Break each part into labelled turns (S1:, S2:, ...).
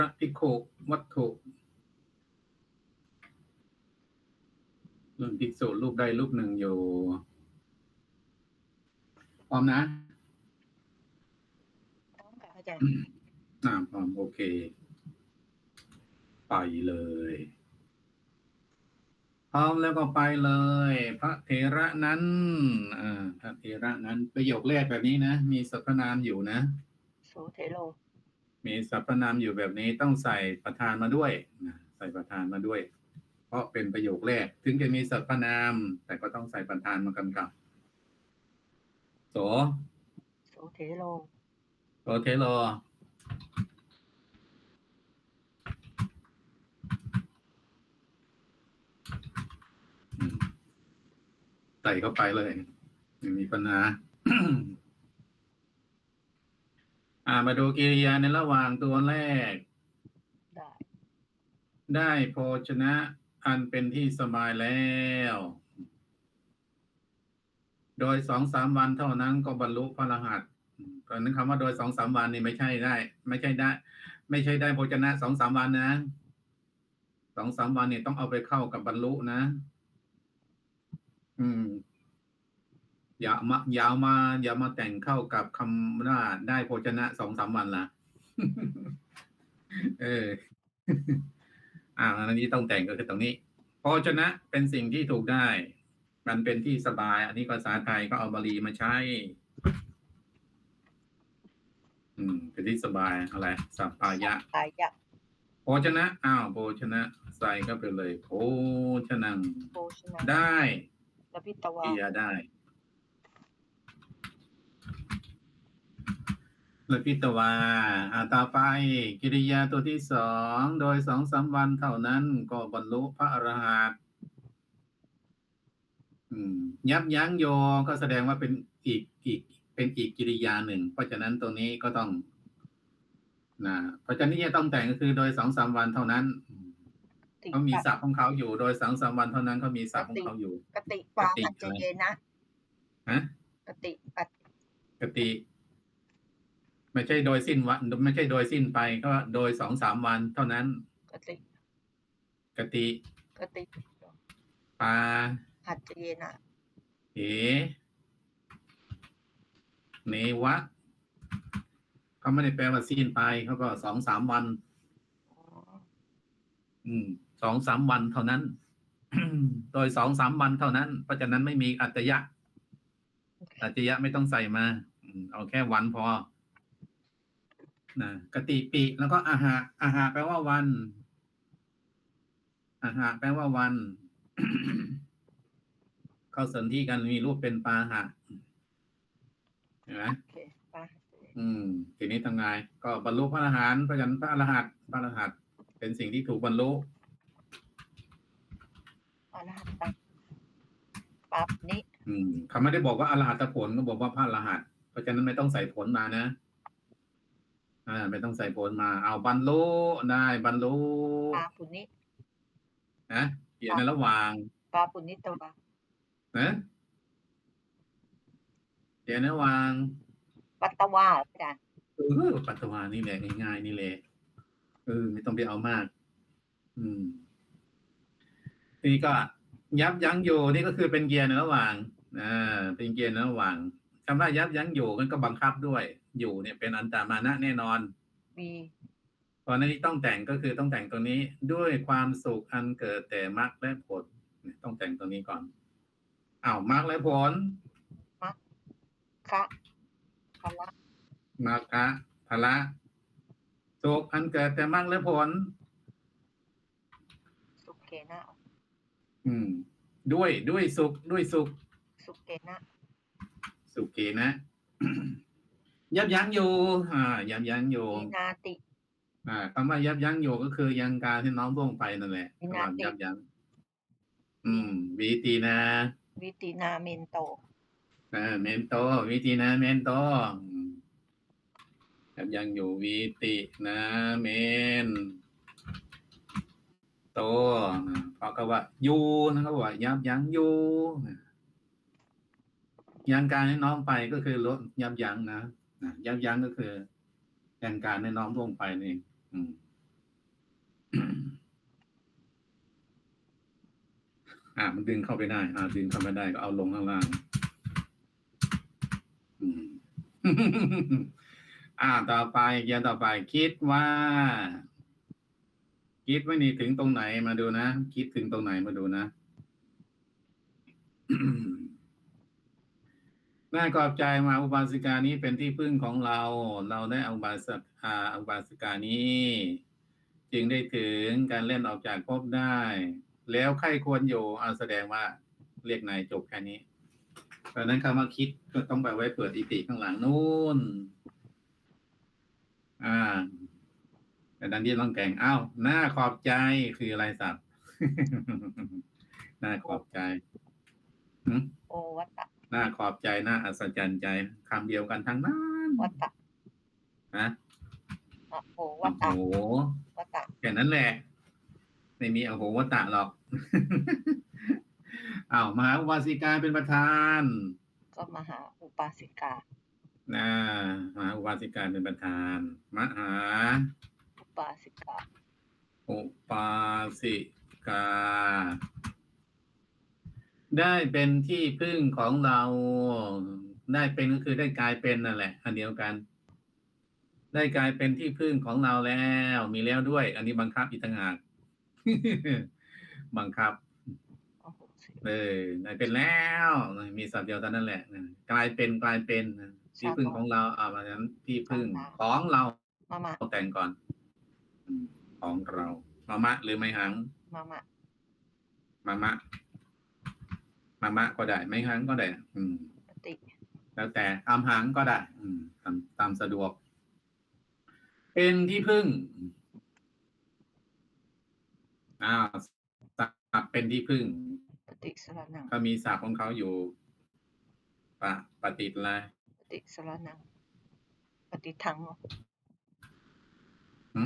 S1: พระภิกขุวัตถุเรื่องภิกษุรูปใดรูปหนึ่งอยู่พร้อมนะ
S2: พร้อมกับอาจารย์
S1: อ่าพร้อมโอเค ไปเลย พร้อมแล้วก็ไปเลย พระเถระนั้นอ่าพระเถระนั้น ประโยคแรกแบบนี้นะ มีสรรพนามอยู่นะ
S2: โสเทโล
S1: มีสรรพนามอยู่แบบนี้ต้องใส่ประธานมาด้วยนะใส่ประธานมาด้วย เพราะเป็นประโยคแรก ถึงจะมีสรรพนาม แต่ก็ต้องใส่ประธานมากำกับโส
S2: โสเทโล
S1: โสเทโลอืมใส่เข้าไปเลยไม่มีปัญหา อ่ามาดูกิริยาในระหว่างตัวแรก
S2: ได้
S1: ได้โภชนะอันเป็นที่สบายแล้ว โดยสองสามวันเท่านั้นก็บรรลุพระรหัสตอนนั้นคำว่าโดยสองสามวันนี่ไม่ใช่ได้ ไม่ใช่ได้ ไม่ใช่ได้โภชนะสองสามวันนะสองสามวันนี่ต้องเอาไปเข้ากับบรรลุนะ อืม อย่ามาอย่าเอามาอย่ามาแต่งเข้ากับคำว่าได้โภชนะสองสามวันละเออ อ่าอันนี้ต้องแต่งก็คือตรงนี้โภชนะเป็นสิ่งที่ถูกได้ มันเป็นที่สบาย อันนี้ภาษาไทยก็เอาบาลีมาใช้ อืม เป็นที่สบายอะไรสัปปายะ
S2: ตายะ
S1: โภชนะอ้าวโภชนะใส่ก็ไปเลยโภชนัง
S2: โภชนะ
S1: ได้
S2: ลพิตวา
S1: กิริยาได้ และพิตวาอาต่อไป กิริยาตัวที่สองโดยสองสามวันเท่านั้นก็บรรลุพระอรหันต์อืมยับยั้งโยก็แสดงว่าเป็นอีกอีกเป็นอีกกิริยาหนึ่ง เพราะฉะนั้นตรงนี้ก็ต้องนะเพราะฉะนั้นที่จะต้องแต่งก็คือโดยสองสามวันเท่านั้น
S2: ติ
S1: เขามีศัพท์ของเขาอยู่โดยสองสามวันเท่านั้นเขามีศัพท์ของเขาอยู่
S2: กติปาอัจเจเยนะ
S1: ฮะ
S2: กติปัจ
S1: กติ ไม่ใช่โดยสิ้นวัน ไม่ใช่โดยสิ้นไปก็โดยสองสามวันเท่านั้น
S2: กติ
S1: กติ
S2: กติ
S1: ปา
S2: อัจเจเยนะ
S1: เหเนวะเขาไม่ได้แปลว่าสิ้นไปเขาก็สองสามวัน
S2: อ๋อ
S1: อืมสองสามวันเท่านั้น โดยสองสามวันเท่านั้น เพราะฉะนั้นไม่มีอัตยะ
S2: โอเค
S1: อัตยะไม่ต้องใส่มาอืมเอาแค่วันพอ นะกติปิแล้วก็อาหะอาหะแปลว่าวัน อาหะแปลว่าวัน เข้าสนที่กันมีรูปเป็นปาหะเห็นไหม
S2: โอเคปา
S1: อืม ทีนี้ทำไงก็บรรลุพระอรหันต์เพราะฉะนั้นพระอรหันต์พระอรหันต์เป็นสิ่งที่ถูกบรรลุ
S2: อรหัตตังปับนิ
S1: อืมเขาไม่ได้บอกว่าอรหัตผลก็บอกว่าพระอรหันต์เพราะฉะนั้นไม่ต้องใส่ผลมานะ อ่าไม่ต้องใส่ผลมา เอาบรรลุได้บรรลุ
S2: ปาปุนิ
S1: นะเขียนในระหว่าง
S2: ปาปุนิตวา
S1: นะเขียนในระหว่าง
S2: ปัตตวาอาจารย์
S1: เออปัตตวานี่แหละง่ายๆนี่แหละเออไม่ต้องไปเอามาก อืมทีนี้ก็ยับยั้งอยู่นี่ก็คือเป็นเกียร์ในระหว่างอ่าเป็นเกียร์ในระหว่างคำว่ายับยั้งอยู่มันก็บังคับด้วย อยู่เนี่ยเป็นอันตามานะแน่นอน
S2: มี
S1: ตอนนี้ต้องแต่งก็คือต้องแต่งตัวนี้ด้วยความสุขอันเกิดแต่มรรคและผลเนี่ยต้องแต่งตัวนี้ก่อนอ้าวมรรคและผล
S2: คะพละ
S1: มรรคะพละสุขอันเกิดแต่มรรคและผล
S2: สุเกนะ
S1: อืม ด้วยด้วยสุขด้วยสุข
S2: สุเกนะ
S1: สุขีนะ ยับยั้งอยู่อ่ายับยั้งอยู่
S2: วินาติ
S1: อ่าคำว่ายับยั้งอยู่ก็คือยังการที่น้องล่วงไปนั่นแหละ
S2: วินาที
S1: คำว่ายับยั้งอืมวิตีนะ
S2: วิตินาเมนโต
S1: อ่าเมนโตวิตีนะเมนโตอืมยับยั้งอยู่วิตินะเมนโตอ่าเพราะก็ว่าอยู่นะครับว่า ยับยั้งอยู่ยังการให้น้องไปก็คือลดยับยั้งนะ นะยับยั้งก็คือแกนการในน้อมลงไปนี่อืมอ่ามันดึงเข้าไปได้ อ่าดึงเข้าไปได้ก็เอาลงข้างล่างอ่า ต่อไปยร์ต่อไป คิดว่า คิดไม่นี่ถึงตรงไหนมาดูนะ คิดถึงตรงไหนมาดูนะ น่าขอบใจมาอุบาสิกานี้เป็นที่พึ่งของเรา เราได้อุบาสกาอุบาสิกานี้ จึงได้ถึงการเล่นออกจากภพได้ แล้วใครควรอยู่อาแสดงว่าเรียกนายจบแค่นี้เพราะนั้นคำว่าคิดก็ต้องไปไว้เปิดอิติข้างหลังนู่น อ่าแต่ดันที่ต้องแก่งอ้าวหน้าขอบใจคืออะไรสับหน้าขอบใจ
S2: โอวัตตะ
S1: น้าขอบใจหน้าอัศจรรย์ใจคำเดียวกันทั้งนั้น
S2: วัตตะ
S1: นะ
S2: อะโอ
S1: โอ้
S2: วัต
S1: โห
S2: ตะวัตตะ
S1: แค่นั้นแหละ ไม่มีโอ้โหวัตตะหรอกอ้าวมหาอุบาสิกาเป็นประธาน
S2: ก็มหาอุปาสิกา
S1: นะมหาอุบาสิกาเป็นประธาน มหา
S2: อุปาสิกา
S1: อุปาสิกา ได้เป็นที่พึ่งของเรา ได้เป็นก็คือได้กลายเป็นนั่นแหละ อันเดียวกัน ได้กลายเป็นที่พึ่งของเราแล้ว มีแล้วด้วย อันนี้บังคับอีกต่างหากบังคับ
S2: โอ้โหสิ
S1: เออได้เป็นแล้ว มีสัตว์เดียวเท่านั้นแหละกลายเป็นกลายเป็นที่พึ่งของเราอ่าเพราะฉะนั้นที่พึ่งของเรา
S2: มามา
S1: แต่งก่อนอืมของเรา มามะหรือไม่หัง
S2: มามามา
S1: มะ มามะก็ได้ ไม่หังก็ได้ อืม
S2: ปฏิ
S1: แล้วแต่อามหังก็ได้ อืม ตามตามสะดวก เป็นที่พึ่งอ้าวสัตว์เป็นที่พึ่ง
S2: ปฏิสรนัง
S1: ก็มีศัพท์ของเขาอยู่ปะปฏิดอะไร
S2: ปฏิสรนังปฏิทัง
S1: หึอ้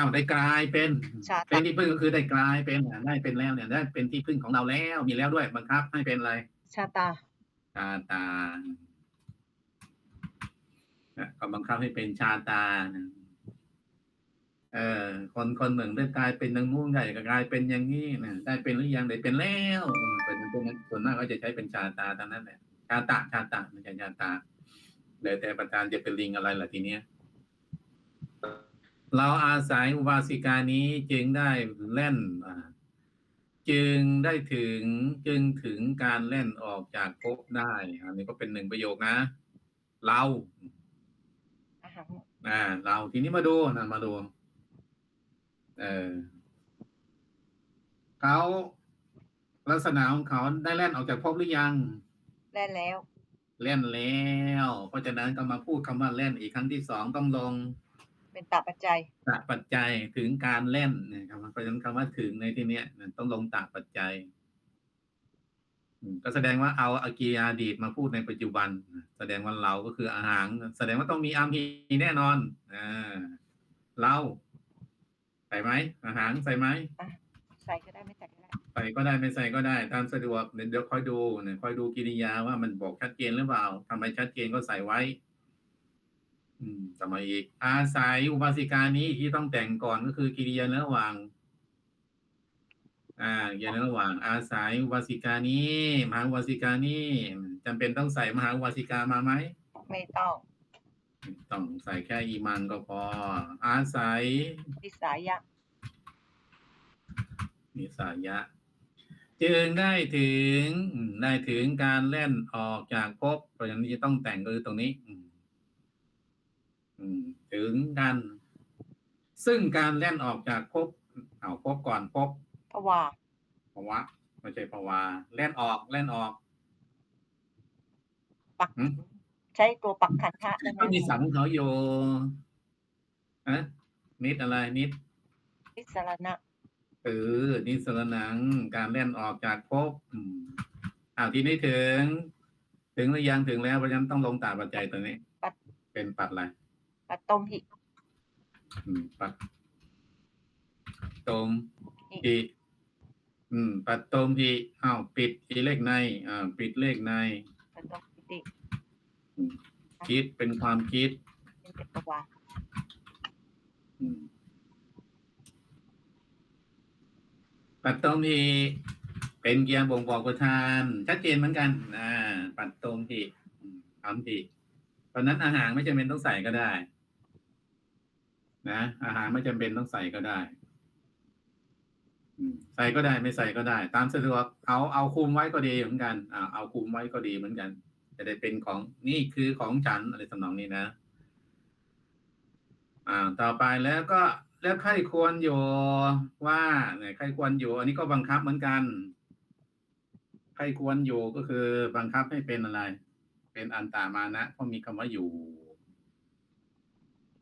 S1: าวได้กลายเป็น
S2: ชา
S1: เป็
S2: ตะ
S1: นที่พึ่งก็คือได้กลายเป็นอะได้เป็นแล้วเนี่ยได้เป็นที่พึ่งของเราแล้วมีแล้วด้วยบังคับให้เป็นอะไร
S2: ชาตา
S1: ชาตาเนี่ยก็บังคับให้เป็นชาตานะเออคนคนหนึ่งได้กลายเป็นนางนู่นใหญ่ก็กลายเป็นอย่างนี้นะได้เป็นหรือยังได้เป็นแล้วอืมเป็นพวกนั้นส่วนมากก็จะใช้เป็นชาตาทั้งนั้นแหละชาตะชาตะไม่ใช่ชาตาเลยแต่ประธานจะเป็นลิงอะไรล่ะทีเนี้ย เราอาศัยอุบาสิกานี้จึงได้เล่นอ่าจึงได้ถึงจึงถึงการเล่นออกจากภพได้ อันนี้ก็เป็นหนึ่งประโยคนะ เรา
S2: อาหัง
S1: อ่าเราทีนี้มาดูนะมาดู เออเขาลักษณะของเขาได้เล่นออกจากภพหรือยัง
S2: แล่นแล้ว
S1: เล่นแล้ว เพราะฉะนั้นก็มาพูดคำว่าเล่นอีกครั้งที่สองต้องลง
S2: เป็นตาปัจจัย
S1: ตะปัจจัยถึงการเล่นนะครับเพราะฉะนั้นคำว่าถึงในที่เนี้ยต้องลงตะปัจจัยอืมก็แสดงว่าเอาอากีอาดีตมาพูดในปัจจุบัน แสดงว่าเราก็คืออาหารแสดงว่าต้องมีอามฮีแน่นอนอ่าเราใส่ไหมอาหารใส่ไหม
S2: ใส่ก็ได้ไม่ใส่ก็ได้
S1: ใส่ก็ได้ไม่ใส่ก็ได้ ตามสะดวกเดี๋ยวค่อยดูเนี่ยค่อยดูกิริยาว่ามันบอกชัดเจนหรือเปล่าทำไมชัดเจนก็ใส่ไว้ อืมต่อมาอีก อาศัยอุบาสิกานี้ที่ต้องแต่งก่อนก็คือกิริยาระหว่าง อ่ากิริยาระหว่าง อาศัยอุบาสิกานี้มหาอุบาสิกานี้จำเป็นต้องใส่มหาอุบาสิกามาไหม
S2: ไม่ต้อง
S1: ต้องใส่แค่อีมังก็พอ อาศัย
S2: วิสายะ
S1: นิสายะ จึงได้ถึงอืมได้ถึงการเล่นออกจากภพเพราะฉะนั้นจะต้องแต่งก็คือตรงนี้อืมอืม ถึงกัน ซึ่งการเล่นออกจากภพเอาภพก่อนภพ
S2: ภวา
S1: ภาวะไม่ใช่ภาวาเล่นออกเล่นออก
S2: ปัก
S1: หืม
S2: ใช้ตัวปักขันธะได้ไหม
S1: ก็มีสังของเขาอยู่ฮะนิดอะไรนิด
S2: วิสารณะ
S1: เออนิสรนัง การเล่นออกจากภพอืมอ้าวทีนี้ถึง ถึงหรือยังถึงแล้วเพราะฉะนั้นต้องลงตาปัจจัยตัวนี้ เป็นปัดอะไร
S2: ปัดตมหิ
S1: อืมปัดตมหิอืม ปัดตมหิอ้าวปิดเลขใน อ่า ปิดเลขใน
S2: ปัดตมหิติ
S1: คิดเป็นความคิด
S2: ปัดรม
S1: ปัตตมหิเป็นเกียร์บ่งบอกประธาน ชัดเจนเหมือนกันอ่าปัดตตมหิคำหิเพราะนั้นอาหารไม่จำเป็นต้องใส่ก็ได้ นะอาหารไม่จำเป็นต้องใส่ก็ได้ใส่ก็ได้ไม่ใส่ก็ได้ ตามสะดวกเอาเอาคุมไว้ก็ดีเหมือนกันอ่าเอาคุมไว้ก็ดีเหมือนกัน จะได้เป็นของนี่คือของฉันอะไรทำนองนี้นะอ่าต่อไปแล้วก็แล้วใครควรอยู่ว่าเนี่ยใครควรอยู่ อันนี้ก็บังคับเหมือนกันใครควรอยู่ก็คือบังคับให้เป็นอะไร เป็นอันตามานะเพราะมีคำว่าอยู่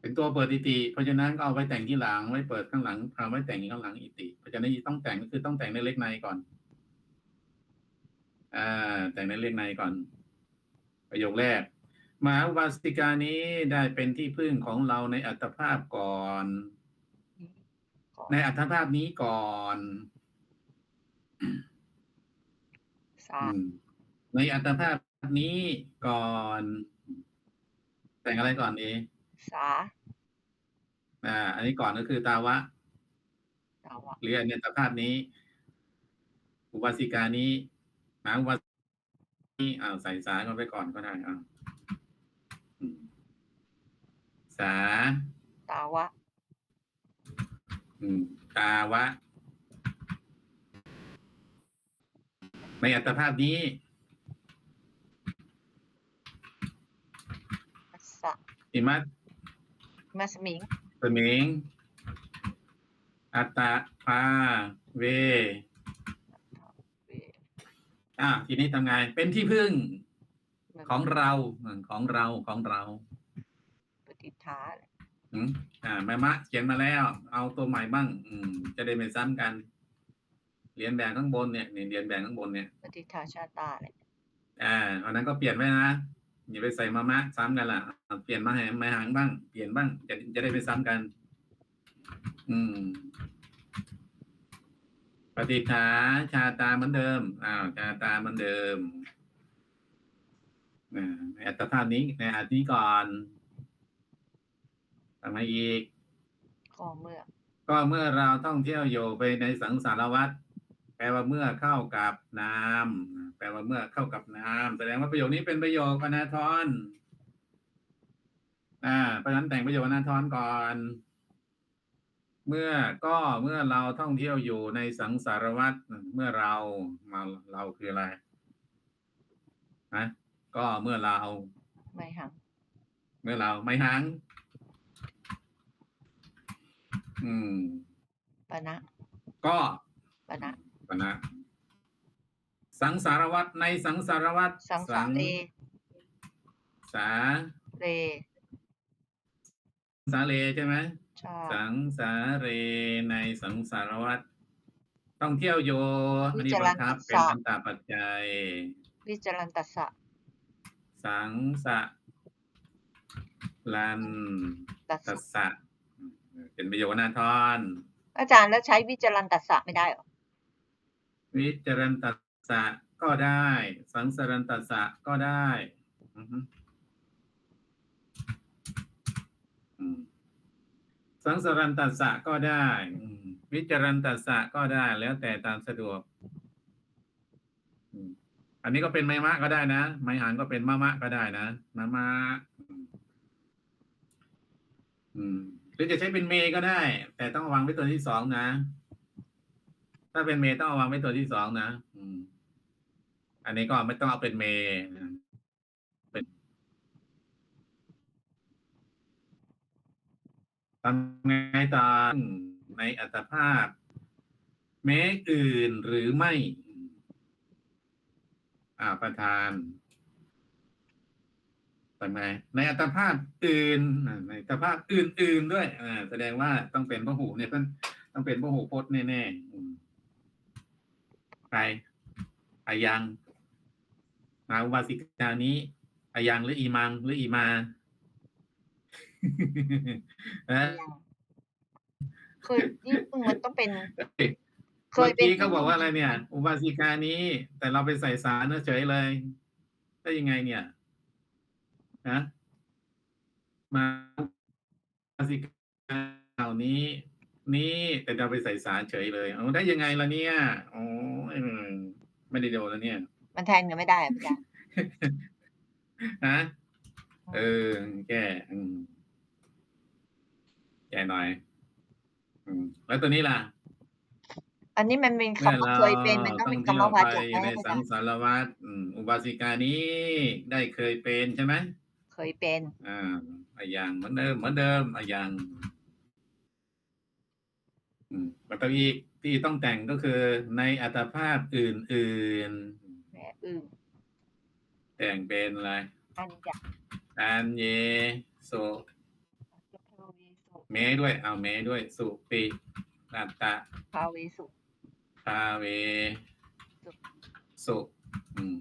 S1: เป็นตัวเปิดอิติ เพราะฉะนั้นก็เอาไว้แต่งที่หลังไว้เปิดข้างหลังเอาไว้แต่งข้างหลังอิติ เพราะฉะนั้นต้องแต่งก็คือต้องแต่งในเล็กในก่อนอ่าแต่งในเล็กในก่อน ประโยคแรกมหาวาสิกานี้ได้เป็นที่พึ่งของเราในอัตภาพก่อน
S2: ก่อน
S1: ในอัตภาพนี้ก่อน
S2: สา
S1: อืมในอัตภาพนี้ก่อน แต่งอะไรก่อนดี
S2: สา
S1: อ่าอันนี้ก่อนก็คือตาวะ
S2: ตาวะ
S1: หรือในอัตภาพนี้ อุบาสิกานี้หาอุบาสิกานี้อ้าวใส่สากันไปก่อนก็ได้อ้าวอืมสา
S2: ตาวะ
S1: อืม ตาวะ ในอัตภาพนี้
S2: มัสสะ
S1: อิมัต
S2: มัสมิง
S1: สมิง อัตตาภาเว
S2: เว
S1: อะทีนี้ทำไงเป็นที่พึ่ง
S2: มัน
S1: ของเราอืมของเราของเรา
S2: ปฏิทาแหละ
S1: อืมอ่าแม่มะเขียนมาแล้ว เอาตัวใหม่บ้าง อืม จะได้ไม่ซ้ำกันเรียนแบบข้างบนเนี่ยเนี่ยเรียนแบบข้างบนเนี่ย
S2: ปฏิทาชาตาแหละ
S1: อ่าอันนั้นก็เปลี่ยนไว้นะ อย่าไปใส่มามะซ้ำกันล่ะเอาเปลี่ยนมาแหมมาหางบ้าง เปลี่ยนบ้างจะจะได้ไม่ซ้ำกัน อืม ปฏิฐาชาตาเหมือนเดิม อ้าวชาตาเหมือนเดิมอ่าในอัตภาพนี้ในอันนี้ก่อนทำไมอีก
S2: ก็เมื่อ
S1: ก็เมื่อเราท่องเที่ยวอยู่ไปในสังสารวัฏแปลว่าเมื่อเข้ากับน้ำ แปลว่าเมื่อเข้ากับน้ำแสดงว่าประโยคนี้เป็นประโยคอนาทรอ่าเพราะฉะนั้นแต่งประโยคอนาทรก่อน เมื่อก็เมื่อเราท่องเที่ยวอยู่ในสังสารวัฏเมื่อเรามาเราคืออะไรนะก็เมื่อเรา
S2: ไม่หัง
S1: เมื่อเราไม่หัง อืม
S2: ปะนะ
S1: ก็
S2: ปะนะ
S1: ปนะ สังสารวัตรในสังสารวัตร
S2: สังสาเร
S1: สา
S2: เร
S1: สาเลใช่ไหม
S2: ชา
S1: สังสาเรในสังสารวัตรต้องเที่ยวโยอันนี้บังคับเป็นอันตาปัจจัย
S2: วิจารันตัสสะ
S1: สังสะลัน
S2: ตัส
S1: ตั
S2: สะ
S1: สสะเป็นประโยคนาทร
S2: อาจารย์แล้วใช้วิจารันตัสสะไม่ได้เหรอ
S1: วิจารันตัส สะก็ได้ สังสารันตสะก็ได้สังสารันตสะก็ได้วิจารันตสะก็ได้ แล้วแต่ตามสะดวกอันนี้ก็เป็นไมมะก็ได้นะไมหันก็เป็นมะมะก็ได้นะมะมะหรือจะใช้เป็นเมก็ได้ แต่ต้องวางไว้ตัวที่สองนะ ถ้าเป็นเมย์ต้องวางไว้ตัวที่สองนะ อืม อันนี้ก็ไม่ต้องเอาเป็นเมย์นะเป็นทำไงต่อในอัตภาพแม้อื่นหรือไม่ อ่าประธานทำไงในอัตภาพอื่นในอัตภาพอื่น ๆ ด้วยอ่าแสดงว่าต้องเป็นพหูเนี่ยต้องต้องเป็นพหูพจน์แน่ๆใครอายัง มาอุบาสิกานี้อายังหรืออีมังหรืออีมาเอ้ย
S2: ยังเคยนี่มันต้องเป็นเค
S1: เมื่
S2: ย
S1: อ
S2: เป็น
S1: กี้เขาบอกว่าอะไรเนี่ย อุบาสิกานี้ แต่เราไปใส่สารเฉยเลยได้ยังไงเนี่ยฮะมาอุบาสิกาเหล่านี้ นี้แต่เราไปใส่สารเฉยเลยเอาได้ยังไงล่ะเนี่ยโอ้ยไม่ได้โดนแล้วเนี่ย
S2: มันแทนกันไม่ได้อะพี่อาจารย์
S1: ฮะเออแก้อืมแก้หน่อยอืมแล้วตัวนี้ล่ะ
S2: อันนี้มันเป็น
S1: เมื่อ
S2: คำว่า
S1: เรา
S2: เคยเป็นมันต้อง
S1: ท่
S2: เป็
S1: อนง
S2: กร
S1: เที่
S2: ร
S1: ย
S2: ม
S1: ว
S2: วา
S1: ไป
S2: จาไหม
S1: ใน
S2: อา
S1: สั
S2: จางรย์
S1: สารวัตรอืมอุบาสิกานี้ได้เคยเป็นใช่ไหม
S2: เคยเป็น
S1: อ่าอะอย่างเหมือนเดิมเหมือนเดิมอะอย่างอืมแล้วก็อีกที่ต้องแต่งก็คือในอัตภาพอื่น
S2: แม่อึ่ง
S1: ๆแต่งเป็นอะไร
S2: อันอยาก
S1: อันเยโส
S2: จะพาเวสุ
S1: เมด้วย เอาเมด้วย สุปิอัตตะ
S2: พาเวสุ
S1: พาเว สุอืม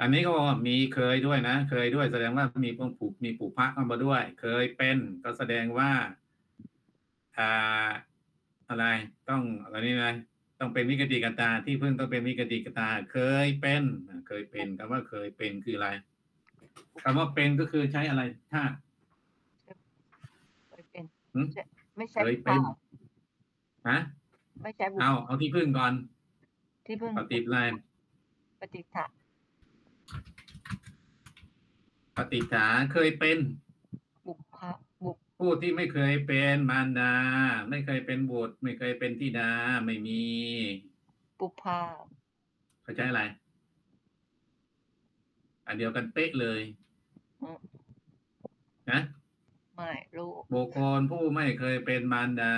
S1: อันนี้ก็บอกว่ามีเคยด้วยนะ เคยด้วยแสดงว่ามีพวกผูกมีผูกพระเข้ามาด้วย เคยเป็นก็แสดงว่าอ่าอะไร ต้องอะไรนี่นะ ต้องเป็นวิกติกตาที่พึ่งต้องเป็นวิกติกตาเคยเป็นอ่าเคยเป็นคำว่าเคยเป็นคืออะไรคำว่าเป็นก็คือใช้อะไรถ้า
S2: เคยเป็น
S1: หืม
S2: ไม่ใช่
S1: เคย
S2: บุ
S1: เป็น
S2: พา
S1: ฮะ
S2: ไม่ใช่บุ
S1: เอาเอาที่พึ่งก่อน
S2: ที่เพิ่ง
S1: ปฏิบอะไร
S2: ปฏิฐะ
S1: ปฏิฐาเคยเป็น
S2: บุพาบุพ
S1: ผู้ที่ไม่เคยเป็นมารดา ไม่เคยเป็นบุตร ไม่เคยเป็นธิดาไม่มี
S2: บุพา
S1: เขาใช้อะไร อันเดียวกันเป๊ะเลย
S2: อืม
S1: นะ
S2: ไม่รู้
S1: บุคคลผู้ไม่เคยเป็นมารดา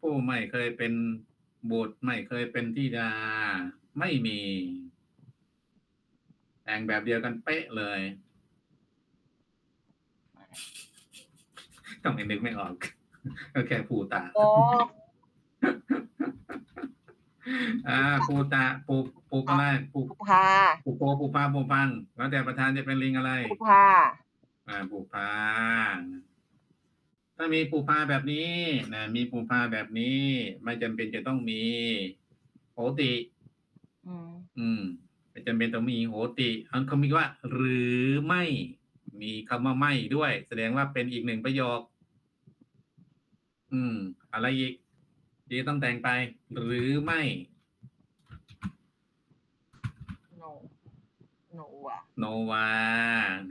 S1: ผู้ไม่เคยเป็นบุตร ไม่เคยเป็นธิดา ไม่มี แต่งแบบเดียวกันเป๊ะเลย ต้องให้นึกไม่ออกก็แค่ภูตา
S2: โอ้
S1: อ่าปูตาปูปูอะไรปู
S2: บุพา
S1: ปูโปปูปาปูพังแล้วแต่ประธานจะเป็นลิงอะไร
S2: บุพา
S1: อ่าปูพาถ้ามีปูพาแบบนี้นะมีปูพาแบบนี้ ไม่จำเป็นจะต้องมีโหติ
S2: อืม
S1: อืมไม่จำเป็นต้องมีโหติอันเขามีว่า หรือไม่ มีคำว่าไม่ด้วย แสดงว่าเป็นอีกหนึ่งประโยค อืม อะไรอีกที่ต้องแต่งไป หรือไม่
S2: โนโนอะ
S1: โนวา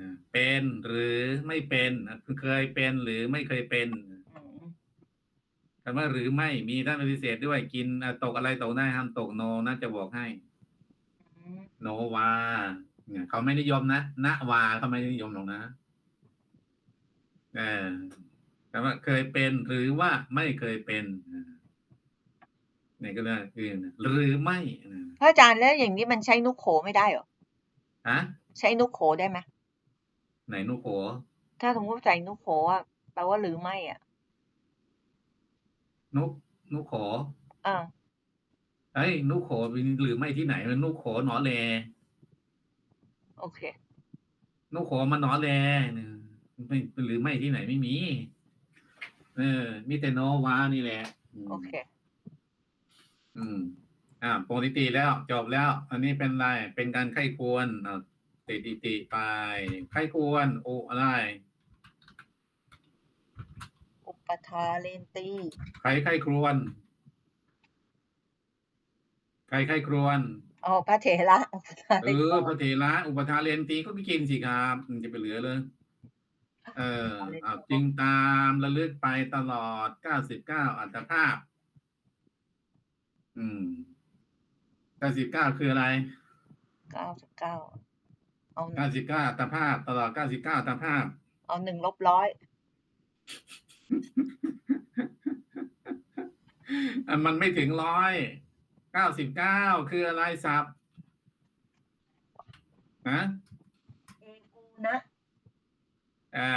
S1: นะเป็นหรือไม่เป็นนะเคยเป็นหรือไม่เคยเป็น
S2: อืม
S1: คำว่าหรือไม่มีท่านปฏิเสธด้วยกินอะตกอะไรตกได้ห้ามตกโนนะจะบอกให้
S2: อืม
S1: โนวา เนี่ยเขาไม่นิยมนะณวาเขาไม่นิยมหรอกนะเออคำว่าเคยเป็นหรือว่าไม่เคยเป็นอ่านี่ก็เรื่องคือหรือไม่นะ
S2: พระอาจารย์แล้วอย่างนี้มันใช้นุโขไม่ได้เหรอ
S1: ฮะ
S2: ใช้นุโขได้ไหม
S1: ไหนนุโข
S2: ถ้าสมมติใส่นุโขอะแปลว่าหรือไม่อะ
S1: นุนุโข
S2: อ่า
S1: เอ้ยนุโขมีหรือไม่ที่ไหนมันนุโขหนอแล
S2: โอเค
S1: นุโขมันหนอแลเนี่ยไม่หรือไม่ที่ไหนไม่มี เออ มีแต่โนวานี่แหละม
S2: โอเค
S1: อืม อ่าปกติแล้ว จบแล้ว อันนี้เป็นอะไร เป็นการไข้ควรอ่าติติติไป ไข้ควรโออะไร
S2: อุปทาเลนตี
S1: ใครไข้ครวนใครไข้ครวน
S2: อ๋อ พระเถระอุปทา
S1: เอ
S2: เลน
S1: อ
S2: ตี
S1: พระเถระอุปทานเรียนตีก็ไปกินสิครับมันจะไปเหลือเลย เออเอาจึงตามระลึกไปตลอด 99 อัตภาพ อืม 99 คืออะไร
S2: เก้าสิบเก้า เอาหนึ่ง
S1: 99 อัตภาพ ตลอด 99 อัตภาพ
S2: เอาหนึ่งลบร้อย
S1: อันมันไม่ถึงร้อย 99คืออะไรสับฮะ
S2: เอกูนะ
S1: อ่า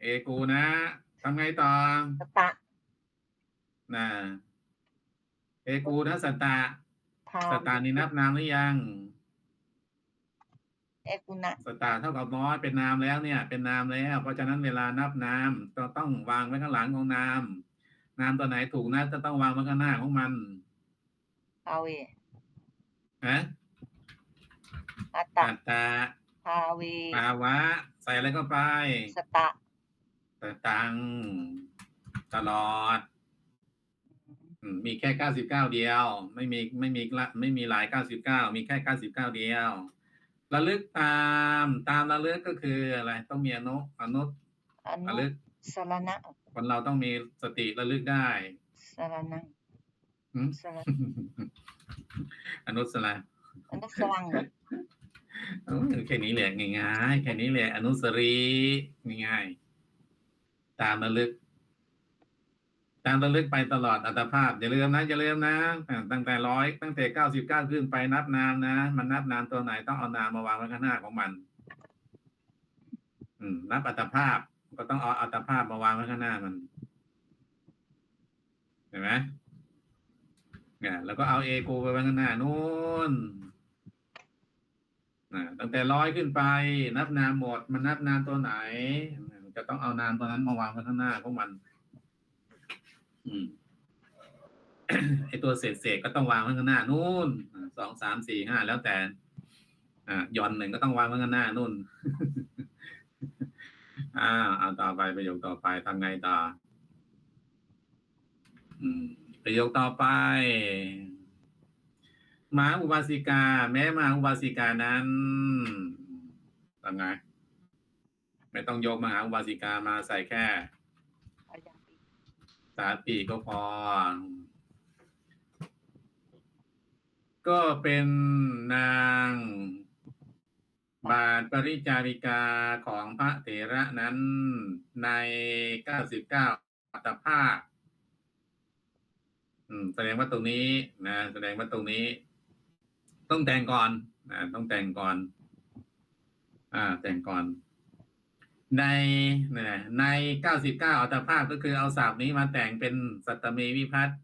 S1: เอกูนะทำไงต่อ
S2: สตะ
S1: น่ะเอกูนะสตตา
S2: ทา
S1: สตานี่นับนามหรือยัง
S2: เอกูนะ
S1: สตาร์เท่ากับน้อยเป็นนามแล้วเนี่ย เป็นนามแล้ว เพราะฉะนั้นเวลานับนามก็ต้องวางไว้ข้างหลังของนาม นามตัวไหนถูกนะจะต้องวางไว้ข้างหน้าของมัน
S2: พาเว
S1: นะ
S2: อัตตะ
S1: อัตตา
S2: พาเว
S1: ภาวะ ใส่อะไรก็ไป
S2: สตะ
S1: สตังสตลอดอืมมีแค่เก้าสิบเก้าเดียว ไม่มีไม่มีละไม่มีหลายเก้าสิบเก้ามีแค่เก้าสิบเก้าเดียว ระลึกตามตามระลึกก็คืออะไร ต้องมีอนุอนุ
S2: อนุ
S1: ระลึก
S2: สรณะ
S1: คนเราต้องมีสติระลึกได้
S2: สรณะ
S1: หืม
S2: สรณะ
S1: อนุสระ
S2: อนุสรังเหรอ
S1: เออแค่นี้แหละง่ายๆแค่นี้แหละอนุสรีง่ายๆตามระลึก ตามระลึกไปตลอดอัตภาพอย่าลืมนะอย่าลืมนะอ่าตั้งแต่ร้อยตั้งแต่เก้าสิบเก้าขึ้นไปนับนามนะมันนับนามตัวไหนต้องเอานามมาวางไว้ข้างหน้าของมัน อืม นับอัตภาพก็ต้องเอาอัตภาพมาวางไว้ข้างหน้ามันเห็นไหมเนี่ยแล้วก็เอาเอโกไปไว้ข้างหน้านู่นนะตั้งแต่ร้อยขึ้นไป นับนามหมด มันนับนามตัวไหน จะต้องเอานามตัวนั้นมาวางไว้ข้างหน้าของมัน อืมไอตัวเศษเศษก็ต้องวางไว้ข้างหน้านู่นสองสามสี่ห้าแล้วแต่ อ่าย่อนหนึ่งก็ต้องวางไว้ข้างหน้านู่นอ่าเอาต่อไปประโยคต่อไปทำไงต่ออืม ประโยคต่อไปมหาอุบาสิกา แม้มหาอุบาสิกานั้นทำไงไม่ต้องยกมหาอุบาสิกามาใส่แค่
S2: อาญาปี
S1: สาปีก็พอ ก็เป็นนางบาทปริจาริกาของพระเถระนั้นในเก้าสิบเก้าอัตภาค แสดงว่าตรงนี้นะแสดงว่าตรงนี้ ต้องแต่งก่อนนะต้องแต่งก่อน อ่า แต่งก่อน ในนะในเก้าสิบเก้าอัตภาคก็คือเอาศัพท์นี้มาแต่งเป็นสัตตเมวิพัฒน์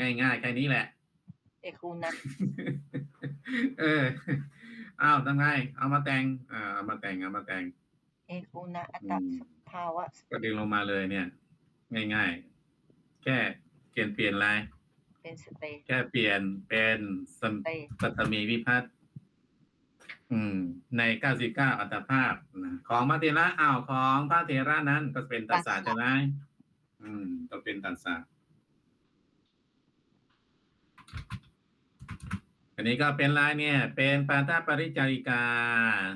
S1: ง่ายๆแค่นี้แหละ
S2: เอคูนะ
S1: เอออ้าวทำไงเอามาแต่งอ่าเอามาแต่งเอามาแต่ง
S2: เอคูนะอัตตภาวะ
S1: ก็ดึงลงมาเลยเนี่ย ง่าย ๆ แค่เปลี่ยนเปลี่ยนอะไร
S2: เป็นสเต
S1: แค่เปลี่ยนเป็นสัม
S2: เต
S1: สัตตมีวิพัฒน์อืม ในเก้าสิบเก้าอัตภาพนะของพระเถระอ้าวของพระเถระนั้นก็เป็นตัสสะใช่ไหมอืม ก็เป็นตัสสะอันนี้ก็เป็นลายเนี่ย เป็นปาตาปริจาริกา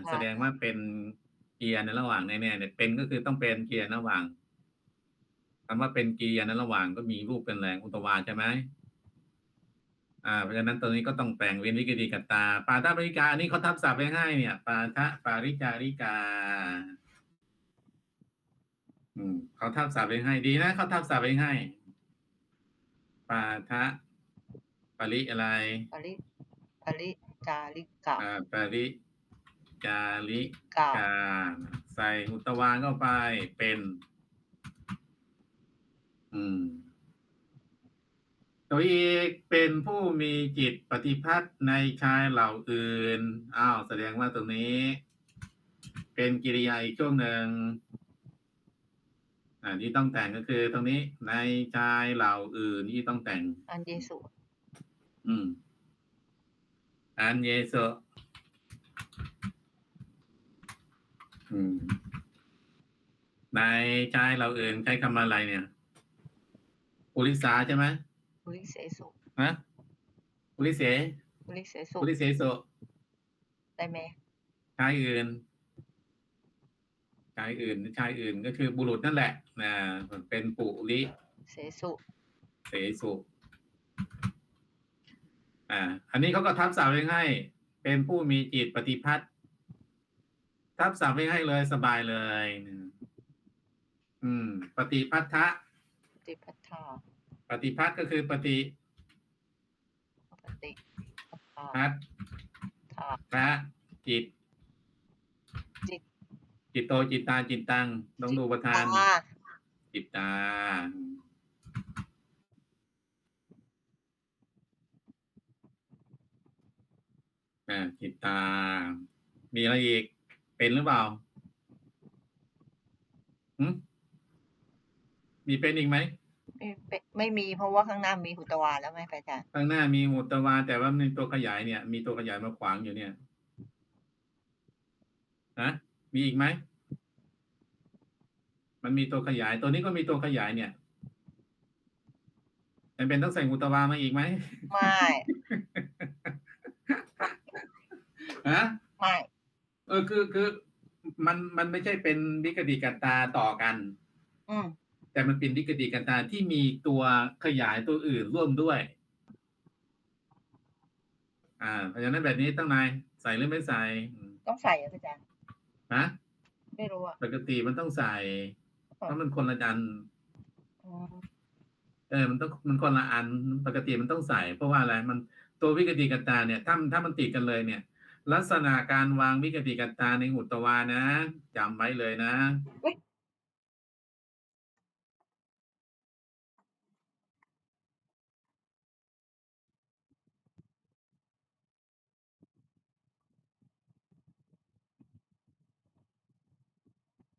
S1: แสดงว่าเป็นเกียร์ในระหว่างในเนี่ยเนี่ยเป็นก็คือต้องเป็นเกียร์ระหว่าง คำว่าเป็นเกียร์ในระหว่างก็มีรูปเป็นแรงอุตวาใช่ไหมอ่าเพราะฉะนั้นตัวนี้ก็ต้องแต่งเว้นวิกฤตกัตตาปาทปาริกาอันนี้เขาทับศัพท์ไว้ให้เนี่ย ปาทปาริจาริกา อืมเขาทับศัพท์ไว้ให้ดีนะเขาทับศัพท์ไว้ให้ ปาทะปริอะไร
S2: ปริปริจาริกะ
S1: อ่าปริจาริ
S2: กา
S1: กาใส่อุตวาเข้าไปเป็น อืม ตัวอีกเป็นผู้มีจิตปฏิพัทธ์ในชายเหล่าอื่น อ้าว แสดงว่าตรงนี้ เป็นกิริยาอีกช่วงหนึ่งอ่าที่ต้องแต่งก็คือตรงนี้ ในชายเหล่าอื่นที่ต้องแต่ง
S2: อันเยสุ
S1: อืม อันเยโซอืมในชายเหล่าอื่นใช้คำอะไรเนี่ย ปุริสาใช่ไหม
S2: บุริเสสุ
S1: ฮะปุริเส
S2: บุริเสสุ
S1: ปุริเสโส
S2: ได้ไหม
S1: ชายอื่นชายอื่นชายอื่นก็คือบุรุษนั่นแหละนะเป็นปุริ
S2: เสสุ
S1: เสสุอ่า อันนี้เขาก็ทับศัพท์ไว้ให้เป็นผู้มีจิตปฏิพัทธ์ทับศัพท์ไว้ให้เลยสบายเลยนะอืม ปฏิพัทธะ
S2: ติพัทธา
S1: ปฏิพัทธ์ก็คือปฏิ
S2: ปฏิพัทธา
S1: พัทธ
S2: ธา
S1: พระจิต
S2: จิต
S1: จิตโตจิตตาจิตตังต้องดูประธาน
S2: ตา
S1: จิตตา อ่าจิตตา มีอะไรอีก เป็นหรือเปล่าหืมมีเป็นอีกไหม
S2: ไม่เป็นไม่มีเพราะว่าข้างหน้ามีหุตวาแล้วไหมพระอาจารย์
S1: ข้างหน้ามีหมุตวา แต่ว่ามีตัวขยายเนี่ย มีตัวขยายมาขวางอยู่เนี่ยฮะมีอีกไหมมันมีตัวขยาย ตัวนี้ก็มีตัวขยายเนี่ยจำเป็นต้องใส่อุตวามาอีกไหม
S2: ไม่
S1: ฮะ
S2: ไม่
S1: เออคือคือ มันมันไม่ใช่เป็นวิกติกันตาต่อกัน
S2: อืม
S1: แต่มันเป็นวิกติกันตาที่มีตัวขยายตัวอื่นร่วมด้วย อ่าเพราะฉะนั้นแบบนี้ต้องนายใส่หรือไม่ใส่อืม
S2: ต้องใส่อะอาจารย์
S1: ฮะ
S2: ไม่รู้อะ
S1: ปกติมันต้องใส่ เพราะมันคนละอัน
S2: อืม
S1: เออ มันต้องมันคนละอันปกติมันต้องใส่ เพราะว่าอะไรมันตัววิกติกันตาเนี่ยถ้าถ้ามันติดกันเลยเนี่ย ลักษณะการวางวิกติกันตาในอุตตวานะจำไว้เลยนะ
S2: อุ๊ย